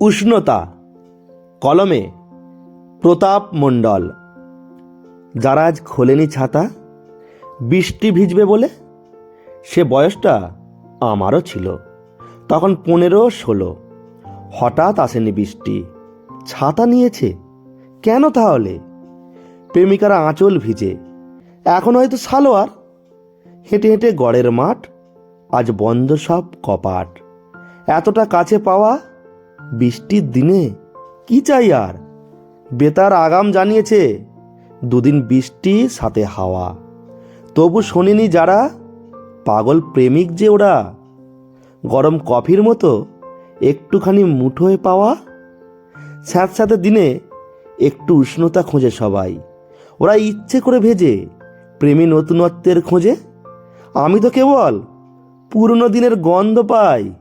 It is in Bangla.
উষ্ণতা। কলমে, প্রতাপ মণ্ডল। যারা আজ খোলেনি ছাতা, বৃষ্টি ভিজবে বলে? সে বয়সটা আমারও ছিল। তখন পনেরো, ষোলো। হঠাৎ আসেনি বৃষ্টি। ছাতা নিয়েছে? কেন তাহলে? প্রেমিকারা আঁচল ভিজে। এখন হয়তো সালোয়ার। হেঁটে হেঁটে গড়ের মাঠ। আজ বন্ধ সব কপাট। এতটা কাছে পাওয়া বৃষ্টির দিনে? কি চাই আর? বেতার আগাম জানিয়েছে, দুদিন বৃষ্টি, সাথে হাওয়া। তবু শোনেনি যারা, পাগল প্রেমিক যে ওরা। গরম কফির মতো একটুখানি মুঠোয় পাওয়া। স্যাঁতস্যাঁতে দিনে একটু উষ্ণতা খোঁজে সবাই। ওরা ইচ্ছে করে ভেজে, প্রেমী নতুনত্বের খোঁজে। আমি তো কেবল পুরনো দিনের গন্ধ পাই।